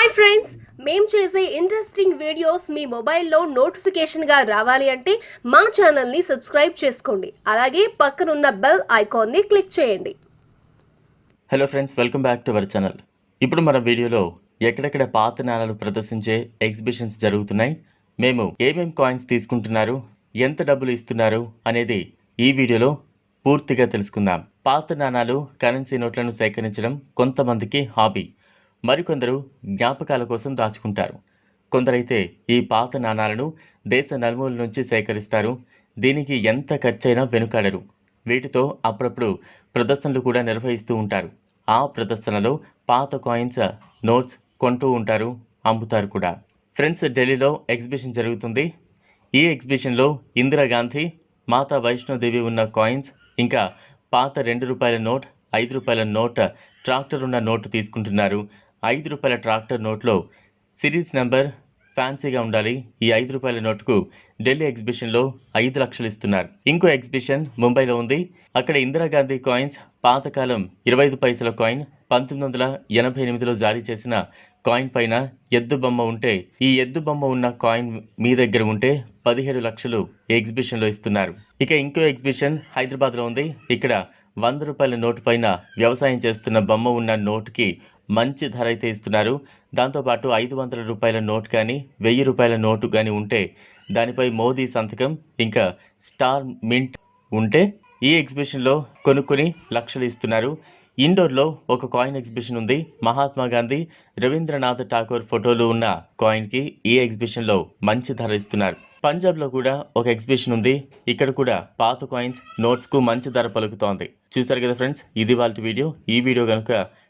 Hi friends మేము చేసే interesting videos మీ మొబైల్లో నోటిఫికేషన్గా రావాలి అంటే మా ఛానల్ని సబ్స్క్రైబ్ చేసుకోండి. అలాగే పక్కనున్న బెల్ ఐకాన్ని క్లిక్ చేయండి. Hello friends welcome back to our channel ఇప్పుడు మన వీడియోలో ఎక్కడెక్కడ పాత నాణాలు ప్రదర్శించే ఎగ్జిబిషన్స్ జరుగుతున్నాయి మేము ఏమేం కాయిన్స్ తీసుకుంటున్నారు ఎంత డబ్బులు ఇస్తున్నారు అనేది ఈ వీడియోలో పూర్తిగా తెలుసుకుందాం. పాత నాణాలు కరెన్సీ నోట్లను సేకరించడం కొంతమందికి హాబీ మరికొందరు జ్ఞాపకాల కోసం దాచుకుంటారు. కొందరైతే ఈ పాత నాణాలను దేశ నలుమూల నుంచి సేకరిస్తారు. దీనికి ఎంత ఖర్చైనా వెనుకాడరు. వీటితో అప్పుడప్పుడు ప్రదర్శనలు కూడా నిర్వహిస్తూ ఉంటారు. ఆ ప్రదర్శనలో పాత కాయిన్స్ నోట్స్ కొంటూ ఉంటారు అమ్ముతారు కూడా. ఫ్రెండ్స్ ఢిల్లీలో ఎగ్జిబిషన్ జరుగుతుంది. ఈ ఎగ్జిబిషన్లో ఇందిరాగాంధీ మాతా వైష్ణోదేవి ఉన్న కాయిన్స్ ఇంకా పాత రెండు రూపాయల నోట్ ఐదు రూపాయల నోట్ ట్రాక్టర్ ఉన్న నోటు తీసుకుంటున్నారు. ఐదు రూపాయల ట్రాక్టర్ నోట్లో సిరీస్ నెంబర్ ఫ్యాన్సీగా ఉండాలి. ఈ ఐదు రూపాయల నోటుకు ఢిల్లీ ఎగ్జిబిషన్లో ఐదు లక్షలు ఇస్తున్నారు. ఇంకో ఎగ్జిబిషన్ ముంబైలో ఉంది. అక్కడ ఇందిరాగాంధీ కాయిన్స్ పాతకాలం ఇరవై ఐదు పైసల కాయిన్ పంతొమ్మిది వందల ఎనభై ఎనిమిదిలో జారీ చేసిన కాయిన్ పైన ఎద్దు బొమ్మ ఉంటే ఈ ఎద్దు బొమ్మ ఉన్న కాయిన్ మీ దగ్గర ఉంటే పదిహేడు లక్షలు ఎగ్జిబిషన్లో ఇస్తున్నారు. ఇక ఇంకో ఎగ్జిబిషన్ హైదరాబాద్లో ఉంది. ఇక్కడ వంద రూపాయల నోటు పైన వ్యవసాయం చేస్తున్న బొమ్మ ఉన్న నోటుకి మంచి ధర అయితే ఇస్తున్నారు. దాంతోపాటు ఐదు వందల రూపాయల నోట్ కానీ వెయ్యి రూపాయల నోటు కానీ ఉంటే దానిపై మోదీ సంతకం ఇంకా స్టార్ మింట్ ఉంటే ఈ ఎగ్జిబిషన్లో కొనుక్కొని లక్షలు ఇస్తున్నారు. ఇండోర్లో ఒక కాయిన్ ఎగ్జిబిషన్ ఉంది. మహాత్మా గాంధీ రవీంద్రనాథ్ ఠాకూర్ ఫోటోలు ఉన్న కాయిన్కి ఈ ఎగ్జిబిషన్లో మంచి ధర ఇస్తున్నారు. పంజాబ్లో కూడా ఒక ఎగ్జిబిషన్ ఉంది. ఇక్కడ కూడా పాత కాయిన్స్ నోట్స్కు మంచి ధర పలుకుతోంది. చూసారు కదా ఫ్రెండ్స్ ఇది వాళ్ళ వీడియో. ఈ వీడియో కనుక